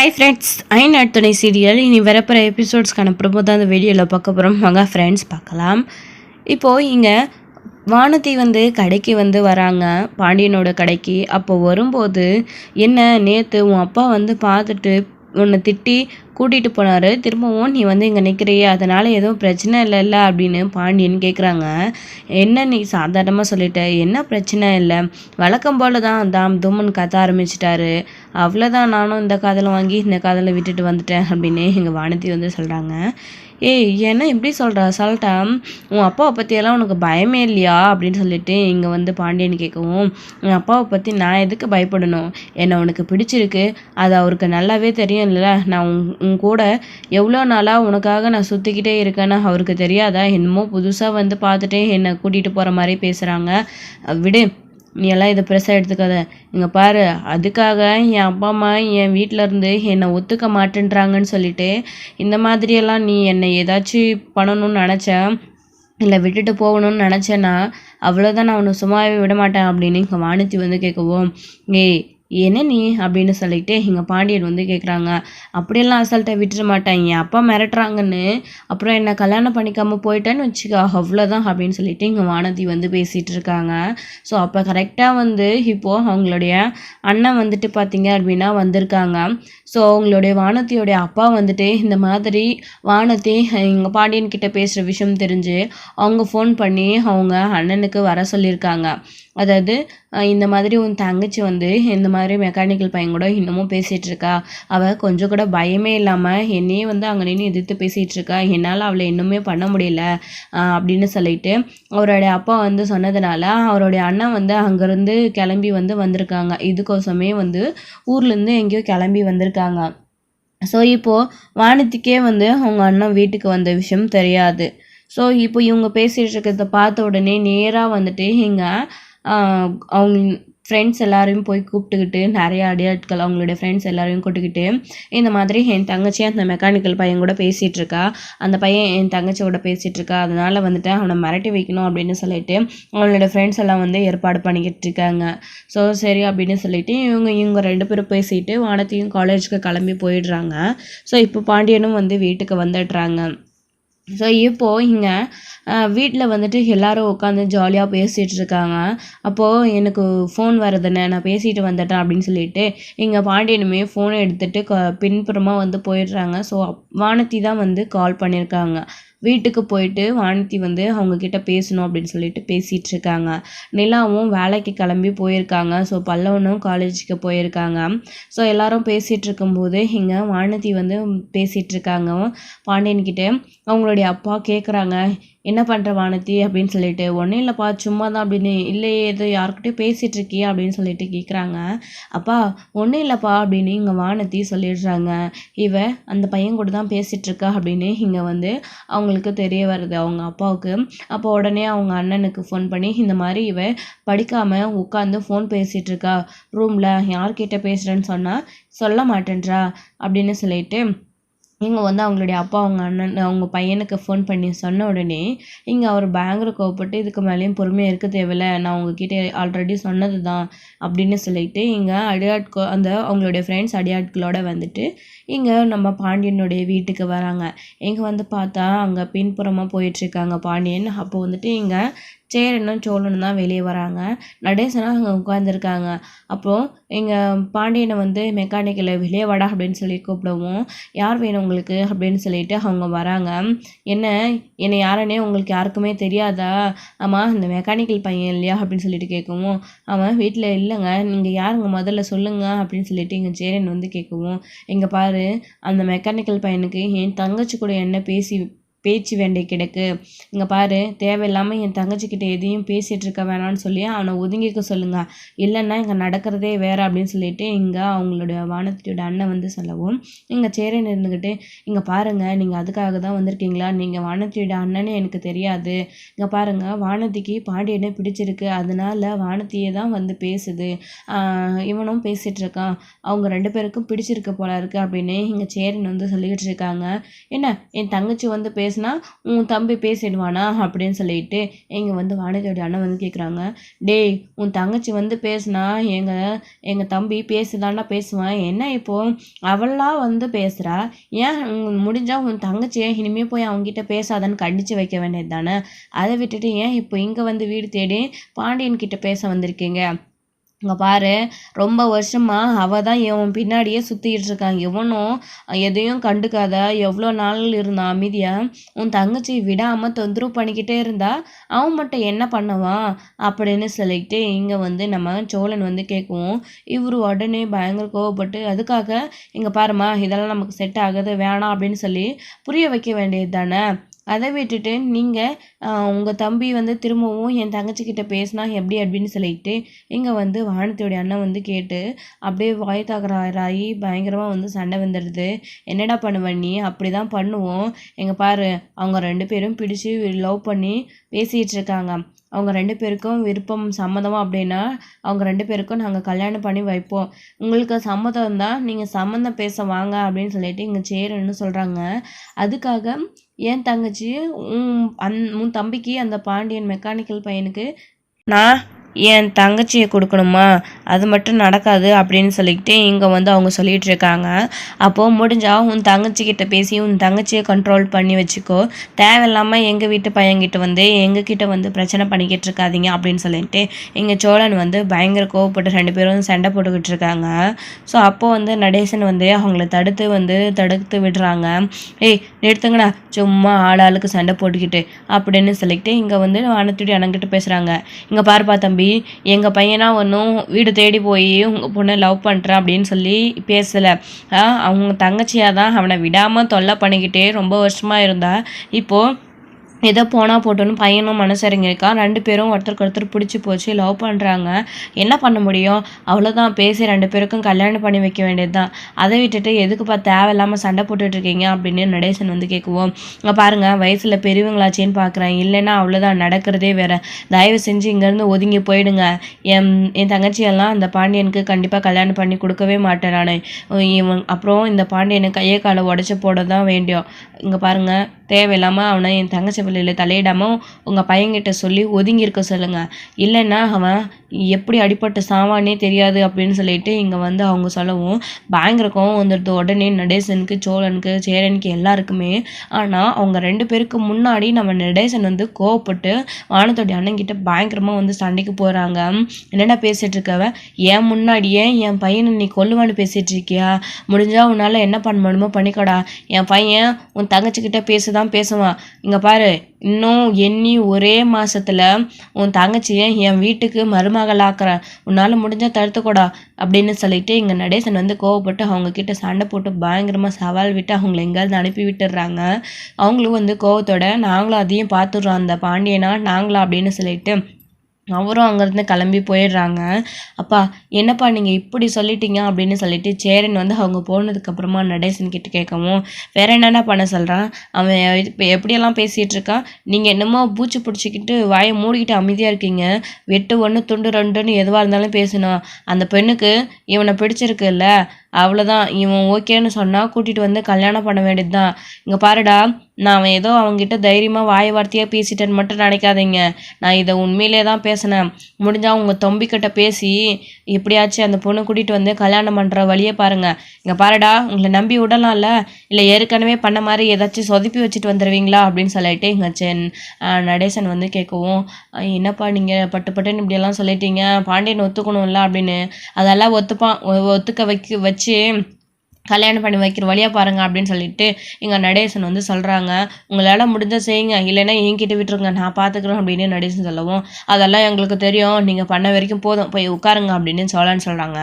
Hi friends ஐன் துணை serial. இனி வரப்போகிற எபிசோட்ஸ்க்கான ப்ரொமோ தான் அந்த வீடியோவில் பார்க்க போகிறோம் வாங்க ஃப்ரெண்ட்ஸ் பார்க்கலாம். இப்போது இங்கே வானதி வந்து கடைக்கு வந்து வராங்க. பாண்டியனோட கடைக்கு. அப்போ வரும்போது என்ன நேற்று உன் அப்பா வந்து பார்த்துட்டு உன்னை திட்டி கூட்டிகிட்டு போனார். திரும்பவும் நீ வந்து இங்கே நிற்கிறியே அதனால் எதுவும் பிரச்சனை இல்லைல்ல அப்படின்னு பாண்டியன் கேட்குறாங்க என்ன நீ சாதாரணமாக சொல்லிட்ட? என்ன பிரச்சனை இல்லை? வழக்கம் போல் தான் தாம் தும்மன் கத்த ஆரம்பிச்சிட்டாரு. அவ்வளோதான் நானும் இந்த காதலை வாங்கி இந்த காதலை விட்டுட்டு வந்துட்டேன் அப்படின்னு எங்கள் வானதி வந்து சொல்கிறாங்க ஏய் என்ன இப்படி சொல்கிற அசால்ட்டா உன் அப்பாவை பற்றியெல்லாம் உனக்கு பயமே இல்லையா? அப்படின்னு சொல்லிட்டு இங்கே வந்து பாண்டியன் கேட்கவும் உன் அப்பாவை பற்றி நான் எதுக்கு பயப்படணும்? என்னை உனக்கு பிடிச்சிருக்கு. அது அவருக்கு நல்லாவே தெரியும் இல்லை நான் உன் உன் கூட எவ்வளோ நாளாக உனக்காக நான் சுற்றிக்கிட்டே இருக்கேன்னு அவருக்கு தெரியாதா? என்னமோ புதுசாக வந்து பார்த்துட்டே என்னை கூட்டிகிட்டு போகிற மாதிரி பேசுகிறாங்க விடு நீ எல்லாம் இதை பெருசாக எடுத்துக்காத. இங்கே பாரு அதுக்காக என் அப்பா அம்மா என் வீட்டில் இருந்து என்னை ஒத்துக்க மாட்டேன்றாங்கன்னு சொல்லிட்டு இந்த மாதிரியெல்லாம் நீ என்னை ஏதாச்சும் பண்ணணும்னு நினச்சேன் இல்லை விட்டுட்டு போகணும்னு நினச்சேன்னா அவ்வளோதான் நான் உன்னை சும்மாவே விட மாட்டேன் அப்படின்னு இங்கே வானத்தி வந்து கேட்கவும் ஏய் என்ன நீ? அப்படின்னு சொல்லிட்டு எங்கள் பாண்டியன் வந்து கேட்குறாங்க அப்படியெல்லாம் அசால்ட்டை விட்டுற மாட்டேன். என் அப்பா மிரட்டுறாங்கன்னு. அப்புறம் என்னை கல்யாணம் பண்ணிக்காமல் போயிட்டேன்னு வச்சுக்கோ. அவ்வளோதான் அப்படின்னு சொல்லிட்டு இங்கே வானதி வந்து பேசிகிட்டு இருக்காங்க. ஸோ அப்போ கரெக்டாக வந்து இப்போது அவங்களுடைய அண்ணன் வந்துட்டு பார்த்தீங்க அப்படின்னா வந்திருக்காங்க. ஸோ அவங்களுடைய வானதியோடைய அப்பா வந்துட்டு இந்த மாதிரி வானத்தி எங்கள் பாண்டியன் கிட்ட பேசுகிற விஷயம் தெரிஞ்சு அவங்க ஃபோன் பண்ணி அவங்க அண்ணனுக்கு வர சொல்லியிருக்காங்க. அதாவது இந்த மாதிரி உன் தங்கச்சி வந்து இந்த மாதிரி மெக்கானிக்கல் பையன் கூட இன்னமும் பேசிகிட்டு இருக்கா அவள் கொஞ்சம் கூட பயமே இல்லாமல் என்னையே வந்து அங்கே நின்று எதிர்த்து பேசிகிட்டு இருக்கா என்னால் அவளை இன்னுமே பண்ண முடியல அப்படின்னு சொல்லிட்டு அவருடைய அப்பா வந்து சொன்னதுனால அவருடைய அண்ணன் வந்து அங்கேருந்து கிளம்பி வந்து வந்திருக்காங்க. இதுக்கோசமே வந்து ஊர்லேருந்து எங்கேயோ கிளம்பி வந்திருக்காங்க. ஸோ இப்போது வானத்துக்கே வந்து அவங்க அண்ணன் வீட்டுக்கு வந்த விஷயம் தெரியாது. ஸோ இப்போ இவங்க பேசிகிட்டு இருக்கிறத பார்த்த உடனே நேராக வந்துட்டு இங்கே அவங்க ஃப்ரெண்ட்ஸ் எல்லாரையும் போய் கூப்பிட்டுக்கிட்டு நிறைய அடியாட்கள் அவங்களுடைய ஃப்ரெண்ட்ஸ் எல்லாரையும் கூட்டுக்கிட்டு இந்த மாதிரி என் தங்கச்சி அந்த மெக்கானிக்கல் பையன் கூட பேசிகிட்டு இருக்கா அந்த பையன் என் தங்கச்சியோட பேசிகிட்டு இருக்கா அதனால் வந்துட்டு அவனை மிரட்டி வைக்கணும் அப்படின்னு சொல்லிட்டு அவங்களோட ஃப்ரெண்ட்ஸ் எல்லாம் வந்து ஏற்பாடு பண்ணிக்கிட்டு இருக்காங்க ஸோ சரி அப்படின்னு சொல்லிட்டு இவங்க இவங்க ரெண்டு பேரும் பேசிட்டு வானத்தையும் காலேஜுக்கு கிளம்பி போயிடுறாங்க. ஸோ இப்போ பாண்டியனும் வந்து வீட்டுக்கு வந்துடுறாங்க. ஸோ இப்போது இங்கே வீட்டில் வந்துட்டு எல்லோரும் உட்காந்து ஜாலியாக பேசிகிட்டு இருக்காங்க அப்போது எனக்கு ஃபோன் வருதுன்னு நான் பேசிட்டு வந்துட்டேன் அப்படின்னு சொல்லிட்டு இங்கே பாண்டியனுமே ஃபோனை எடுத்துகிட்டு க பின்புறமாக வந்து போயிடுறாங்க. ஸோ வானத்தி தான் வந்து கால் பண்ணியிருக்காங்க வீட்டுக்கு போயிட்டு வானதி வந்து அவங்கக்கிட்ட பேசணும் அப்படின்னு சொல்லிட்டு பேசிகிட்டு இருக்காங்க நிலாவும் வேலைக்கு கிளம்பி போயிருக்காங்க. ஸோ பல்லவனும் காலேஜுக்கு போயிருக்காங்க. ஸோ எல்லாரும் பேசிகிட்டு இருக்கும்போது இங்கே வானதி வந்து பேசிகிட்டு இருக்காங்க பாண்டியன்கிட்ட அவங்களுடைய அப்பா கேட்குறாங்க என்ன பண்ணுற வானதி அப்படின்னு சொல்லிட்டு ஒன்றும் இல்லைப்பா சும்மா தான் அப்படின்னு. இல்லையே ஏதோ யாருக்கிட்டே பேசிகிட்டு இருக்கியா? அப்படின்னு சொல்லிட்டு கேட்குறாங்க அப்பா ஒன்றும் இல்லைப்பா அப்படின்னு இங்கே வானதி சொல்லிடுறாங்க. இவ அந்த பையன் கூட தான் பேசிகிட்ருக்கா அப்படின்னு இங்கே வந்து அவங்களுக்கு தெரிய வருது. அவங்க அப்பாவுக்கு. அப்போ உடனே அவங்க அண்ணனுக்கு ஃபோன் பண்ணி இந்த மாதிரி இவ படிக்காமல் உட்காந்து ஃபோன் பேசிகிட்டு இருக்கா? ரூமில் யார்கிட்ட பேசுகிறேன்னு சொன்னால் சொல்ல மாட்டேன்றா அப்படின்னு சொல்லிட்டு இங்கே வந்து அவங்களுடைய அப்பா அவங்க அண்ணன் அவங்க பையனுக்கு ஃபோன் பண்ணி சொன்ன உடனே இங்கே அவர் பயங்கர கோவப்பட்டு இதுக்கு மேலேயும் பொறுமையாக இருக்க தேவையில்ல. நான் உங்ககிட்ட ஆல்ரெடி சொன்னது தான் அப்படின்னு சொல்லிட்டு இங்கே அடியாட்கோ அந்த அவங்களுடைய ஃப்ரெண்ட்ஸ் அடியாட்களோட வந்துட்டு இங்கே நம்ம பாண்டியனுடைய வீட்டுக்கு வராங்க. இங்கே வந்து பார்த்தா அங்கே பின்புறமாக போயிட்டுருக்காங்க பாண்டியன். அப்போ வந்துட்டு இங்கே சேரனும் சோழனும் தான் வெளியே வராங்க. நடேசனாக அங்கே உட்காந்துருக்காங்க அப்போது எங்கள் பாண்டியனை வந்து மெக்கானிக்கலில் வெளியே வாடா அப்படின்னு சொல்லி கூப்பிடவும் யார் வேணும் உங்களுக்கு? அப்படின்னு சொல்லிட்டு அவங்க வராங்க. என்ன? என்னை யாருன்னே உங்களுக்கு யாருக்குமே தெரியாதா? ஆமாம் இந்த மெக்கானிக்கல் பையன் இல்லையா? அப்படின்னு சொல்லிட்டு கேட்கவும் அவன் வீட்டில் இல்லைங்க. நீங்கள் யாருங்க? முதல்ல சொல்லுங்கள் அப்படின்னு சொல்லிட்டு எங்கள் சேரன் வந்து கேட்கவும் எங்கள் பாரு அந்த மெக்கானிக்கல் பையனுக்கு என் தங்கச்சி கூட என்ன பேசி பேச்சு வேண்டி கிடக்கு. இங்கே பாரு தேவையில்லாமல் என் தங்கச்சிக்கிட்ட எதையும் பேசிகிட்டு இருக்க வேணாம்னு சொல்லி அவனை ஒதுங்கிக்க சொல்லுங்கள் இல்லைன்னா இங்கே நடக்கிறதே வேறு அப்படின்னு சொல்லிட்டு இங்கே அவங்களுடைய வானத்தியோட அண்ணன் வந்து சொல்லவும் இங்கே சேரன் இருந்துக்கிட்டு இங்கே பாருங்கள் நீங்கள் அதுக்காக தான் வந்திருக்கீங்களா? நீங்கள் வானத்தியோட அண்ணனே எனக்கு தெரியாது. இங்கே பாருங்கள் வானதிக்கு பாண்டியனை பிடிச்சிருக்கு. அதனால வானத்தியே தான் வந்து பேசுது. இவனும் பேசிகிட்டு இருக்கான். அவங்க ரெண்டு பேருக்கும் பிடிச்சிருக்க போல இருக்குது அப்படின்னு இங்கே சேரன் வந்து சொல்லிக்கிட்டு இருக்காங்க. என்ன என் தங்கச்சி வந்து பேச பேசினா உன் தம்பி பேசிடுவானா? அப்படின்னு சொல்லிட்டு இங்கே வந்து வானதியோட அண்ணன் வந்து கேட்குறாங்க டேய் உன் தங்கச்சி வந்து பேசுனா எங்கள் எங்கள் தம்பி பேசுதான்னா பேசுவான். என்ன இப்போ? அவளாக வந்து பேசுகிறா ஏன் முடிஞ்சால் உன் தங்கச்சியை இனிமேல் போய் அவங்ககிட்ட பேசாதன்னு கண்டித்து வைக்க வேண்டியது தானே அதை விட்டுட்டு ஏன் இப்போ இங்கே வந்து வீடு தேடி பாண்டியன் கிட்ட பேச வந்திருக்கீங்க? இங்கே பாரு ரொம்ப வருஷமாக அவள் தான் இவன் பின்னாடியே சுற்றிக்கிட்டு இருக்கான் இவனும் எதையும் கண்டுக்காத எவ்வளோ நாள் இருந்தான் அமைதியாக உன் தங்கச்சி விடாமல் தொந்தரவு பண்ணிக்கிட்டே இருந்தா அவன் மட்டும் என்ன பண்ணுவான்? அப்படின்னு சொல்லிக்கிட்டு இங்கே வந்து நம்ம சோழன் வந்து கேட்குவோம் இவர் உடனே பயங்கர கோவப்பட்டு அதுக்காக இங்கே பாருமா இதெல்லாம் நமக்கு செட் ஆகுது வேணாம் அப்படின்னு சொல்லி புரிய வைக்க வேண்டியது தானே? அதை விட்டுட்டு நீங்கள் உங்கள் தம்பி வந்து திரும்பவும் என் தங்கச்சிக்கிட்ட பேசினா எப்படி அப்படின்னு சொல்லிட்டு இங்கே வந்து வானத்தியோடைய அண்ணன் வந்து கேட்டு அப்படியே வாய் தகராகி பயங்கரமாக வந்து சண்டை வந்துடுது. என்னடா பண்ணுவ நீ? அப்படி தான் பண்ணுவோம். எங்கள் பாரு அவங்க ரெண்டு பேரும் பிடிச்சி லவ் பண்ணி பேசிகிட்டு இருக்காங்க அவங்க ரெண்டு பேருக்கும் விருப்பம் சம்மதம் அப்படின்னா அவங்க ரெண்டு பேருக்கும் நாங்கள் கல்யாணம் பண்ணி வைப்போம். உங்களுக்கு சம்மதம் இருந்தால் நீங்கள் சம்மந்தம் பேச வாங்க அப்படின்னு சொல்லிட்டு இங்கே சேருன்னு சொல்கிறாங்க அதுக்காக என் தங்கச்சி உன் அந் உன் தம்பிக்கு அந்த பாண்டியன் மெக்கானிக்கல் பையனுக்கு நான் என் தங்கச்சியை கொடுக்கணுமா? அது மட்டும் நடக்காது அப்படின்னு சொல்லிக்கிட்டு இங்கே வந்து அவங்க சொல்லிகிட்டு இருக்காங்க. அப்போது முடிஞ்சால் உன் தங்கச்சிக்கிட்ட பேசி உன் தங்கச்சியை கண்ட்ரோல் பண்ணி வச்சுக்கோ. தேவையில்லாமல் எங்கள் வீட்டு பையன்கிட்ட வந்து எங்ககிட்ட வந்து பிரச்சனை பண்ணிக்கிட்டு இருக்காதீங்க அப்படின்னு சொல்லிட்டு எங்கள் சோழன் வந்து பயங்கர கோவப்பட்டு ரெண்டு பேரும் சண்டை போட்டுக்கிட்டு இருக்காங்க. ஸோ அப்போது வந்து நடேசன் வந்து அவங்கள தடுத்து வந்து தடுத்து விடுறாங்க. ஏய் நிறுத்துங்கடா. சும்மா ஆளாளுக்கு சண்டை போட்டுக்கிட்டு அப்படின்னு சொல்லிக்கிட்டு இங்கே வந்து வானத்துடி அணங்கிட்டு பேசுகிறாங்க இங்கே பாருப்பா தம்பி. தம்பி எங்கள் பையனாக ஒன்றும் வீடு தேடி போய் உங்கள் பொண்ணை லவ் பண்ணுறேன் அப்படின்னு சொல்லி பேசலை. அவங்க தங்கச்சியாக தான் அவனை விடாமல் தொல்லை பண்ணிக்கிட்டே ரொம்ப வருஷமாக இருந்தா. இப்போது ஏதோ போனால் போட்டோன்னு பையனும் மனசரிங்கிருக்கா ரெண்டு பேரும் ஒருத்தருக்கு ஒருத்தர் பிடிச்சி போச்சு லவ் பண்ணுறாங்க என்ன பண்ண முடியும்? அவ்வளோதான் பேசி ரெண்டு பேருக்கும் கல்யாணம் பண்ணி வைக்க வேண்டியது தான் அதை விட்டுட்டு எதுக்குப்பா தேவையில்லாமல் சண்டை போட்டுட்ருக்கீங்க அப்படின்னு நடேசன் வந்து கேட்குவோம் இங்கே பாருங்கள் வயசில் பெரியவங்களாச்சேன்னு பார்க்குறேன் இல்லைன்னா அவ்வளோதான் நடக்கிறதே வேறு. தயவு செஞ்சு இங்கேருந்து ஒதுங்கி போயிடுங்க. என் என் தங்கச்சியெல்லாம் அந்த பாண்டியனுக்கு கண்டிப்பாக கல்யாணம் பண்ணி கொடுக்கவே மாட்டேன் நான். இவன் அப்புறம் இந்த பாண்டியனுக்கு கையை காலை உடச்சி போட தான் வேண்டியும். இங்கே பாருங்கள் தேவையில்லாமல் அவனை என் தங்கச்சி இல்லை தலையிடாமல் உங்கள் பையன்கிட்ட சொல்லி ஒதுங்கி இருக்க சொல்லுங்கள் இல்லைன்னா அவன் எப்படி அடிப்பட்ட சாவானே தெரியாது அப்படின்னு சொல்லிட்டு இங்கே வந்து அவங்க சொல்லவும் பயங்கர கோவம் வந்துடுது. உடனே நடேசனுக்கு சோழனுக்கு சேரனுக்கு எல்லாருக்குமே. ஆனால் அவங்க ரெண்டு பேருக்கு முன்னாடி நம்ம நடேசன் வந்து கோவப்பட்டு வானத்தோடைய அண்ணங்கிட்ட பயங்கரமாக வந்து சண்டைக்கு போகிறாங்க என்னடா பேசிகிட்டு இருக்கவ? என் முன்னாடியே என் பையனை நீ கொல்லுவான்னு பேசிகிட்டு இருக்கியா? முடிஞ்சால் உன்னால் என்ன பண்ண முடியுமோ என் பையன் உன் தங்கச்சிக்கிட்ட பேசுதான் பேசுவான். இங்கே பாரு இன்னும் எண்ணி ஒரே மாதத்தில் உன் தங்கச்சியை என் வீட்டுக்கு மருமகளாக்குறேன் உன்னால் முடிஞ்சால் தடுத்துக்கூடா அப்படின்னு சொல்லிட்டு இங்கே நடேசன் வந்து கோவப்பட்டு அவங்கக்கிட்ட சண்டை போட்டு பயங்கரமாக சவால் விட்டு அவங்கள எங்கேயாவது அனுப்பி விட்டுடுறாங்க அவங்களும் வந்து கோவத்தோட நாங்களும் அதையும் பார்த்துடுறோம் அந்த பாண்டியனா நாங்களா? அப்படின்னு சொல்லிட்டு அவரும் அங்கேருந்து கிளம்பி போயிடுறாங்க. அப்பா என்னப்பா நீங்கள் இப்படி சொல்லிட்டீங்க அப்படின்னு சொல்லிட்டு சேரன் வந்து அவங்க போனதுக்கப்புறமா நடேசன் கிட்ட கேட்கவும் வேற என்னென்ன பண்ண சொல்கிறான் அவன் இப்போ எப்படியெல்லாம் பேசிகிட்டு இருக்கான் நீங்கள் என்னமோ பூச்சி பிடிச்சிக்கிட்டு வாயை மூடிக்கிட்டு அமைதியாக இருக்கீங்க. வெட்டு ஒன்று துண்டு ரெண்டுன்னு எதுவாக இருந்தாலும் பேசணும் அந்த பெண்ணுக்கு இவனை பிடிச்சிருக்குல்ல அவ்வளோதான் இவன் ஓகேன்னு சொன்னால் கூட்டிகிட்டு வந்து கல்யாணம் பண்ண வேண்டியது தான் இங்கே பாருடா நான் ஏதோ அவங்ககிட்ட தைரியமாக வாய் வார்த்தையாக பேசிட்டேன்னு மட்டும் நினைக்காதீங்க. நான் இதை உண்மையிலே தான் பேசினேன். முடிஞ்சால் உங்கள் தம்பிக்கிட்ட பேசி எப்படியாச்சும் அந்த பொண்ணு கூட்டிகிட்டு வந்து கல்யாணம் பண்ணுற வழியை பாருங்கள் இங்கே பாருடா உங்களை நம்பி விடலாம்ல. இல்லை ஏற்கனவே பண்ண மாதிரி ஏதாச்சும் சொதப்பி வச்சுட்டு வந்துடுவீங்களா அப்படின்னு சொல்லிட்டு எங்கள் சென் நடேசன் வந்து கேட்கவும் என்னப்பா நீங்கள் பட்டு பட்டுன்னு இப்படியெல்லாம் சொல்லிட்டீங்க? பாண்டியன் ஒத்துக்கணும்ல? அப்படின்னு. அதெல்லாம் ஒத்துப்பான் ஒத்துக்க வைக்க வச்சு கல்யாணம் பண்ணி வைக்கிற வழியாக பாருங்கள் அப்படின்னு சொல்லிட்டு எங்கள் நடேசன் வந்து சொல்கிறாங்க உங்களால் முடிஞ்ச செய்யுங்க. இல்லைன்னா என்கிட்ட விட்டுருங்க. நான் பார்த்துக்குறேன் அப்படின்னு நடேசன் சொல்லவும் அதெல்லாம் எங்களுக்கு தெரியும். நீங்கள் பண்ண வரைக்கும் போதும். போய் உட்காருங்க அப்படின்னு சொல்லலான்னு சொல்கிறாங்க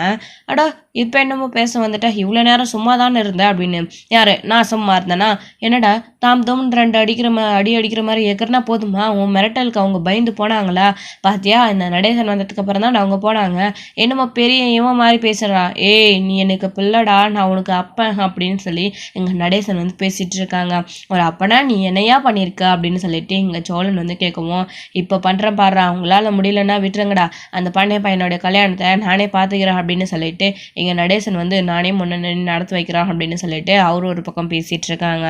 அடா இப்போ என்னமோ பேச வந்துட்டா. இவ்வளோ நேரம் சும்மா தானே இருந்தேன் அப்படின்னு. யார்? நான் சும்மா இருந்தேனா? என்னடா? தாம் தோம் ரெண்டு அடிக்கிற மா அடி அடிக்கிற மாதிரி ஏக்கர்னா போதுமா? உன் மிரட்டலுக்கு அவங்க பயந்து போனாங்களா? பார்த்தியா இந்த நடேசன் வந்ததுக்கு அப்புறம் தான் அவங்க போனாங்க. என்னமோ பெரிய இவன் மாதிரி பேசுகிறா ஏய் நீ எனக்கு பிள்ளடா நான் உனக்கு அப்பன் அப்படின்னு சொல்லி எங்கள் நடேசன் வந்து பேசிகிட்டு இருக்காங்க. ஒரு அப்பனா நீ என்னையா பண்ணியிருக்க அப்படின்னு சொல்லிட்டு எங்கள் சோழன் வந்து கேட்கவும் இப்போ பண்ணுறேன் பாடுறா அவங்களால முடியலன்னா விட்டுருங்கடா. அந்த பாண்டிய பையனோட கல்யாணத்தை நானே பார்த்துக்கிறேன் அப்படின்னு சொல்லிட்டு எங்கள் நடேசன் வந்து நானே முன்ன நடத்தி வைக்கிறான் அப்படின்னு சொல்லிட்டு அவரும் ஒரு பக்கம் பேசிகிட்டு இருக்காங்க.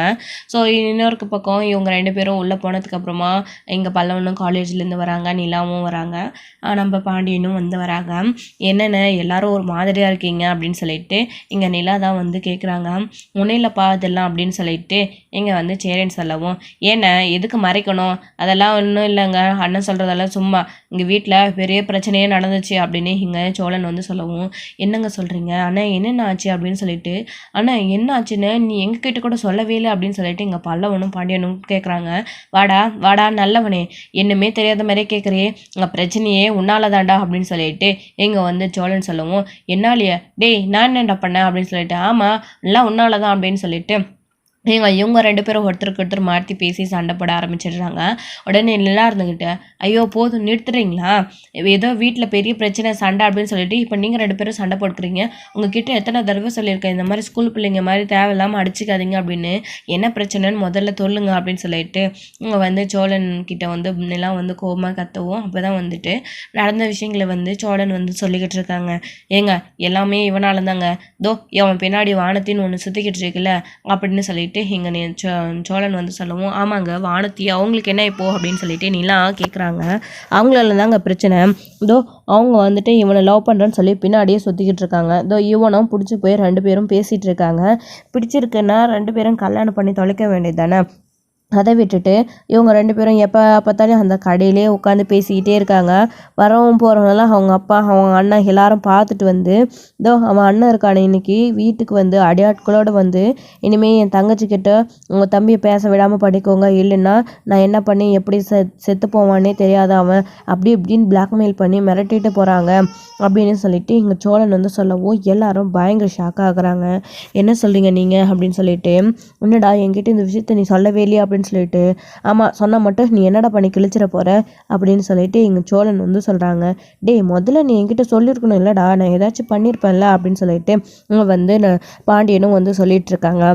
ஸோ இன்னொரு பக்கம் இவங்க ரெண்டு பேரும் உள்ளே போனதுக்கப்புறமா இங்கே பல்லவனும் காலேஜ்லேருந்து வராங்க நிலாவும் வராங்க. நம்ம பாண்டியனும் வந்து வராங்க. என்னென்ன? எல்லாரும் ஒரு மாதிரியாக இருக்கீங்க அப்படின்னு சொல்லிட்டு இங்கே நிலா தான் வந்து கேட்குறாங்க ஒன்றும் இல்லைப்பா இதெல்லாம் அப்படின்னு சொல்லிட்டு இங்கே வந்து சேரேன்னு சொல்லவும் ஏன்னா? எதுக்கு மறைக்கணும்? அதெல்லாம் ஒன்றும் இல்லைங்க. அண்ணன் சொல்கிறதெல்லாம் சும்மா. இங்கே வீட்டில் பெரிய பிரச்சனையே நடந்துச்சு அப்படின்னு இங்கே சோழன் வந்து சொல்லவும் என்னங்க சொல்கிறீங்க அண்ணா என்னென்ன ஆச்சு? அப்படின்னு சொல்லிட்டு அண்ணா என்ன ஆச்சுன்னு நீ எங்ககிட்ட கூட சொல்லவே இல்லை அப்படின்னு சொல்லிட்டு இங்கே பல்லவனும் பாண்டியனும் கேட்குறாங்க வாடா வாடா நல்லவனே என்னமே தெரியாத மாதிரியே கேட்குறியே உங்கள் பிரச்சனையே உன்னாலதாண்டா அப்படின்னு சொல்லிட்டு இங்கே வந்து சோழன் சொல்லவும். என்னாலையே? டேய் நான் என்னடா பண்ணேன் அப்படின்னு சொல்லிட்டு ஆமாம் எல்லாம் உன்னால தான் அப்படின்னு சொல்லிட்டு இவங்க இவங்க ரெண்டு பேரும் ஒருத்தருக்கு ஒருத்தர் மாற்றி பேசி சண்டை போட ஆரம்பிச்சிடுறாங்க. உடனே எல்லாம் இருந்துக்கிட்டு ஐயோ போதும் நிறுத்துறீங்களா? ஏதோ வீட்டில் பெரிய பிரச்சனை சண்டை அப்படின்னு சொல்லிட்டு இப்போ நீங்கள் ரெண்டு பேரும் சண்டை போட்டுக்கிறீங்க. உங்ககிட்ட எத்தனை தடவை சொல்லியிருக்கேன் இந்த மாதிரி ஸ்கூல் பிள்ளைங்க மாதிரி தேவையில்லாமல் அடிச்சுக்காதீங்க அப்படின்னு என்ன பிரச்சனைன்னு முதல்ல சொல்லுங்க அப்படின்னு சொல்லிட்டு இவங்க வந்து சோழன் கிட்ட வந்து எல்லாம் வந்து கோபமாக கத்தவும் அப்போ தான் வந்துட்டு நடந்த விஷயங்களை வந்து சோழன் வந்து சொல்லிக்கிட்டு இருக்காங்க. ஏங்க எல்லாமே இவனால தாங்க தோ அவன் பின்னாடி வானத்தின்னு ஒன்று சுற்றிக்கிட்டு இருக்குல்ல அப்படின்னு சொல்லிட்டு இங்கே நீ சோ சோழன் வந்து சொல்லவும் ஆமாங்க வானத்தி அவங்களுக்கு என்ன இப்போ அப்படின்னு சொல்லிட்டு நிலா கேட்குறாங்க அவங்களால தாங்க பிரச்சனை. இதோ அவங்க வந்துட்டு இவனை லவ் பண்ணுறேன்னு சொல்லி பின்னாடியே சுற்றிக்கிட்டு இருக்காங்க. இதோ இவனும் பிடிச்சி போய் ரெண்டு பேரும் பேசிகிட்டு இருக்காங்க. பிடிச்சிருக்குன்னா ரெண்டு பேரும் கல்யாணம் பண்ணி தொலைக்க வேண்டியது தானே? அதை விட்டுட்டு இவங்க ரெண்டு பேரும் எப்போ பார்த்தாலும் அந்த கடையிலே உட்காந்து பேசிக்கிட்டே இருக்காங்க. வரவும் போகிறவங்களாம் அவங்க அப்பா அவங்க அண்ணன் எல்லாரும் பார்த்துட்டு வந்து இதோ அவன் அண்ணன் இருக்கானே இன்னைக்கு வீட்டுக்கு வந்து அடியாட்களோடு வந்து இனிமேல் என் தங்கச்சிக்கிட்ட உங்கள் தம்பியை பேச விடாமல் படிக்கோங்க. இல்லைன்னா நான் என்ன பண்ணி எப்படி செ செத்து போவானே தெரியாத அவன். அப்படி இப்படின்னு பிளாக்மெயில் பண்ணி மிரட்டிட்டு போகிறாங்க அப்படின்னு சொல்லிட்டு இங்கே சோழன் வந்து சொல்லவும் எல்லாரும் பயங்கர ஷாக் ஆகுறாங்க. என்ன சொல்கிறீங்க நீங்கள் அப்படின்னு சொல்லிட்டு என்னடா என்கிட்ட இந்த விஷயத்த நீ சொல்லவே இல்லையா? அப்படின்னு அப்படின்னு சொல்லிட்டு ஆமாம் சொன்னால் மட்டும் நீ என்னடா பண்ணி கிழிச்சிட போகிற அப்படின்னு சொல்லிட்டு எங்கள் சோழன் வந்து சொல்கிறாங்க டேய் முதல்ல நீ என்கிட்ட சொல்லியிருக்கணும் இல்லைடா நான் ஏதாச்சும் பண்ணியிருப்பேன்ல அப்படின்னு சொல்லிட்டு வந்து நான் பாண்டியனும் வந்து சொல்லிட்டு இருக்காங்க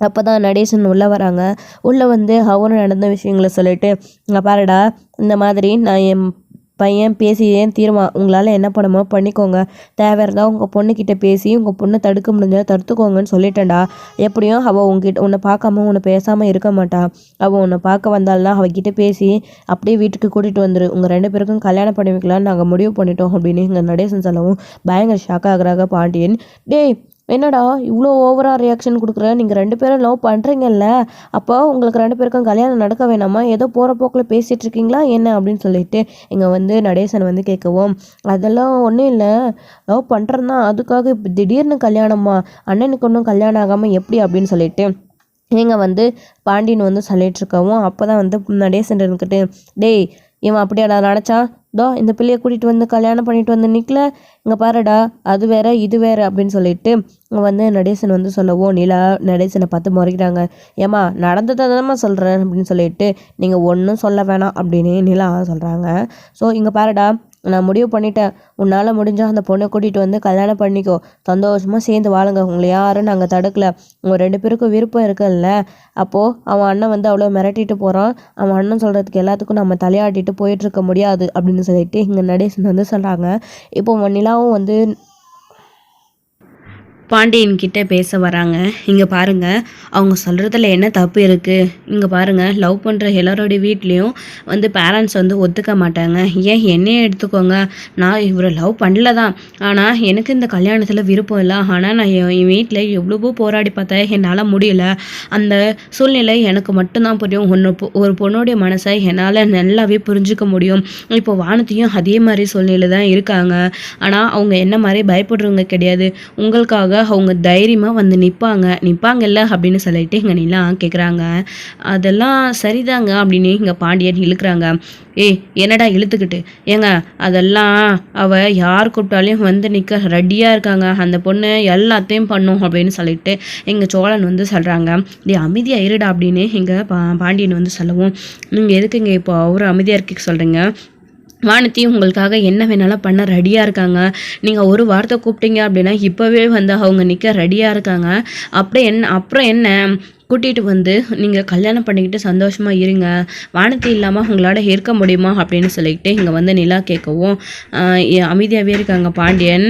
அப்போ தான் நடேசன் உள்ளே வராங்க. உள்ளே வந்து அவரும் நடந்த விஷயங்களை சொல்லிட்டு பாருடா இந்த மாதிரி நான் என் பையன் பேசி ஏன் தீர்மா. உங்களால் என்ன பண்ணுமோ பண்ணிக்கோங்க. தேவை இருந்தால் உங்கள் பொண்ணுக்கிட்ட பேசி உங்கள் பொண்ணை தடுக்க முடிஞ்சால் தடுத்துக்கோங்கன்னு சொல்லிட்டேன்டா. எப்படியும் அவள் உங்ககிட்ட உன்னை பார்க்காம உன்னை பேசாமல் இருக்க மாட்டா. அவள் உன்னை பார்க்க வந்தாள்னா அவகிட்ட பேசி அப்படியே வீட்டுக்கு கூட்டிகிட்டு வந்துரு. உங்கள் ரெண்டு பேருக்கும் கல்யாணம் பண்ணி வைக்கலாம்னு நாங்கள் முடிவு பண்ணிட்டோம் அப்படின்னு இங்கே நடேசன் சொல்லவும் பயங்கர ஷாக் ஆகுறாங்க பாண்டியன். டேய் என்னடா இவ்வளோ ஓவராக ரியாக்ஷன் கொடுக்குற? நீங்கள் ரெண்டு பேரும் லவ் பண்ணுறீங்கல்ல அப்போ உங்களுக்கு ரெண்டு பேருக்கும் கல்யாணம் நடக்க வேணாமா? ஏதோ போகிற போக்கில் பேசிகிட்டு இருக்கீங்களா? என்ன அப்படின்னு சொல்லிட்டு இங்கே வந்து நடேசன் வந்து கேட்கவும் அதெல்லாம் ஒன்றும் இல்லை. லவ் பண்ணுறேன் தான் அதுக்காக இப்போ திடீர்னு கல்யாணமா? அண்ணனுக்கு ஒன்றும் கல்யாணம் ஆகாமல் எப்படி? அப்படின்னு சொல்லிட்டு நீங்கள் வந்து பாண்டியன் வந்து சொல்லிட்டு இருக்கவும் அப்போ தான் வந்து நடேசன் இருந்துக்கிட்டு டேய் இவன் அப்படியாடா நினச்சான் தோ இந்த பிள்ளையை கூட்டிகிட்டு வந்து கல்யாணம் பண்ணிட்டு வந்து நிற்கல இங்கே பாருடா அது வேற இது வேற அப்படின்னு சொல்லிட்டு இங்கே வந்து நடேசன் வந்து சொல்லவும் நிலா நடேசனை பார்த்து முறைக்கிறாங்க. ஏம்மா நடந்ததை தானம்மா சொல்கிறேன் அப்படின்னு சொல்லிட்டு நீங்கள் ஒன்றும் சொல்ல வேணாம் அப்படின்னு நிலா சொல்கிறாங்க ஸோ இங்கே பாருடா நான் முடிவு பண்ணிட்டேன். உன்னால் முடிஞ்சால் அந்த பொண்ணை கூட்டிகிட்டு வந்து கல்யாணம் பண்ணிக்கோ. சந்தோஷமாக சேர்ந்து வாழுங்க. உங்களை யாரும் நாங்கள் தடுக்கல. உங்கள் ரெண்டு பேருக்கும் விருப்பம் இருக்குல்ல? அப்போது அவன் அண்ணன் வந்து அவ்வளோ மிரட்டிட்டு போகிறான் அவன் அண்ணன் சொல்கிறதுக்கு எல்லாத்துக்கும் நம்ம தலையாட்டிட்டு போயிட்டுருக்க முடியாது அப்படின்னு சொல்லிட்டு இங்கே நடேசன் வந்து சொல்கிறாங்க இப்போ நிலாவும் வந்து பாண்டியன் கிட்ட பேச வராங்க. இங்கே பாருங்க அவங்க சொல்கிறதுல என்ன தப்பு இருக்குது இங்கே பாருங்க லவ் பண்ணுற எல்லாரோடைய வீட்லேயும் வந்து பேரண்ட்ஸ் வந்து ஒத்துக்க மாட்டாங்க. ஏன் என்னையே எடுத்துக்கோங்க? நான் இவரை லவ் பண்ணல தான் ஆனால் எனக்கு இந்த கல்யாணத்தில் விருப்பம் இல்லை. ஆனால் நான் என் என் வீட்டில் எவ்வளவோ போராடி பார்த்தேன். என்னால் முடியல. அந்த சூழ்நிலை எனக்கு மட்டும்தான் புரியும். ஒன்று பொ- ஒரு பொண்ணுடைய மனசை என்னால் நல்லாவே புரிஞ்சுக்க முடியும். இப்போ வானத்தையும் அதே மாதிரி சூழ்நிலை தான் இருக்காங்க. ஆனால் அவங்க என்ன மாதிரி பயப்படுறவங்க கிடையாது. உங்களுக்காக அவங்க தைரியமாக வந்து நிற்பாங்க நிற்பாங்கல்ல அப்படின்னு சொல்லிட்டு இங்கே நீலாம் கேட்குறாங்க அதெல்லாம் சரிதாங்க அப்படின்னு இங்கே பாண்டியன் இழுக்கிறாங்க. ஏய் என்னடா இழுத்துக்கிட்டு? ஏங்க அதெல்லாம் அவ யார் கூப்பிட்டாலையும் வந்து நிற்க ரெடியாக இருக்காங்க. அந்த பொண்ணு எல்லாத்தையும் பண்ணும் அப்படின்னு சொல்லிட்டு எங்கள் சோழன் வந்து சொல்கிறாங்க டே அமைதியாக இருடா அப்படின்னு எங்கள் பா பாண்டியன் வந்து சொல்லவும். நீங்கள் எதுக்குங்க இப்போ அவர் அமைதியாக இருக்க சொல்கிறீங்க வானத்தி உங்களுக்காக என்ன வேணாலும் பண்ண ரெடியாக இருக்காங்க. நீங்கள் ஒரு வார்த்தை கூப்பிட்டீங்க அப்படின்னா இப்போவே வந்து அவங்க நிற்க ரெடியாக இருக்காங்க. அப்படியே என்ன அப்புறம் என்ன? கூட்டிகிட்டு வந்து நீங்கள் கல்யாணம் பண்ணிக்கிட்டு சந்தோஷமாக இருங்க. வானத்தி இல்லாமல் உங்களால் இருக்க முடியுமா? அப்படின்னு சொல்லிக்கிட்டு இங்கே வந்து நிலா கேட்கவும் அமைதியாகவே இருக்காங்க பாண்டியன்.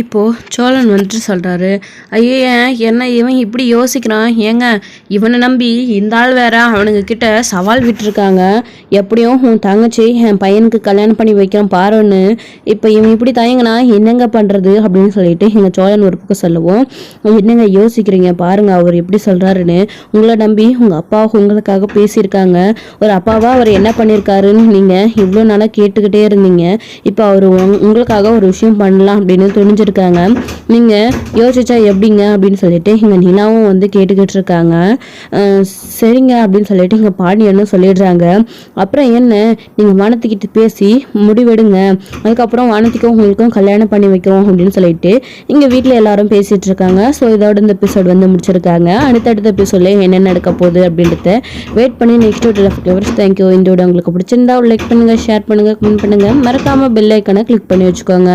இப்போது சோழன் வந்துட்டு சொல்கிறாரு ஐய என்ன இவன் இப்படி யோசிக்கிறான்? ஏங்க இவனை நம்பி இந்த ஆள் வேற அவனுங்க கிட்ட சவால் விட்டுருக்காங்க. எப்படியும் உன் தங்கச்சி என் பையனுக்கு கல்யாணம் பண்ணி வைக்கிறோம் பாருன்னு. இப்போ இவன் இப்படி தயங்கினா என்னங்க பண்ணுறது அப்படின்னு சொல்லிட்டு எங்கள் சோழன் ஒரு பக்கம் சொல்லுவோம் என்னங்க யோசிக்கிறீங்க? பாருங்க அவர் எப்படி சொல்கிறாருன்னு உங்களை நம்பி உங்கள் அப்பா உங்களுக்காக பேசியிருக்காங்க. ஒரு அப்பாவாக அவர் என்ன பண்ணியிருக்காருன்னு நீங்கள் இவ்வளோ நாளாக கேட்டுக்கிட்டே இருந்தீங்க. இப்போ அவர் உங்களுக்காக ஒரு விஷயம் பண்ணலாம் அப்படின்னு துணிஞ்சிருக்காங்க நீங்கள் யோசிச்சா எப்படிங்க அப்படின்னு சொல்லிட்டு இங்கே நிலாவும் வந்து கேட்டுக்கிட்டு இருக்காங்க. சரிங்க அப்படின்னு சொல்லிட்டு இங்கே பாண்டியனும் சொல்லிடுறாங்க. அப்புறம் என்ன? நீங்கள் வானத்துக்கிட்ட பேசி முடிவெடுங்க. அதுக்கப்புறம் வானத்துக்கும் உங்களுக்கும் கல்யாணம் பண்ணி வைக்கிறோம் அப்படின்னு சொல்லிட்டு இங்கே வீட்டில் எல்லாரும் பேசிகிட்டு இருக்காங்க. ஸோ இதோட இந்த எபிசோட் வந்து முடிச்சிருக்காங்க. அடுத்தடுத்த எபிசோட்ல என்ன நடக்க போகுது அப்படின்றத வெயிட் பண்ணி நெக்ஸ்ட் ஃப்ளவர்ஸ் தேங்க்யூ இந்த வீடியோ உங்களுக்கு பிடிச்சிருந்தா லைக் பண்ணுங்கள் ஷேர் பண்ணுங்க கமெண்ட் பண்ணுங்கள் மறக்காமல் பெல் ஐக்கனை கிளிக் பண்ணி வச்சுக்கோங்க.